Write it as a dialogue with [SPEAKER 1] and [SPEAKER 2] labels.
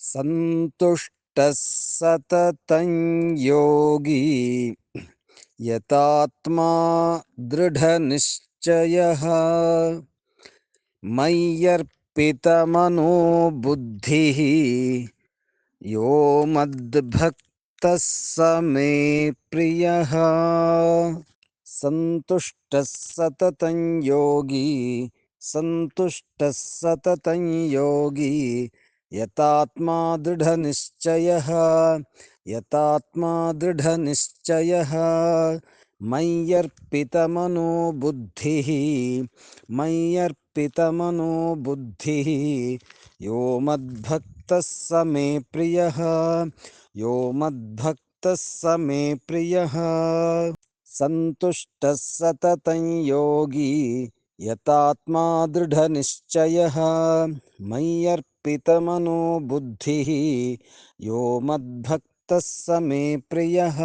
[SPEAKER 1] सन्तुष्टः सततं योगी। यतात्मा दृढनिश्चयः। मय्यर्पितमनो बुद्धिः यो मद्भक्तः स मे प्रियः। सन्तुष्टः सततं योगी। सन्तुष्टः सततं योगी यतात्मा दृढनिश्चयः यतात्मा दृढनिश्चयः। मय्यर्पितमनो बुद्धिः मय्यर्पितमनो बुद्धिः यो मद्भक्तः स मे प्रियः, यो मद्भक्तः स मे प्रियः। सन्तुष्टः सततं योगी, यतात्मा दृढनिश्चयः। मय्यर्पितमनो बुद्धिः यो मद्भक्तः स मे प्रियः।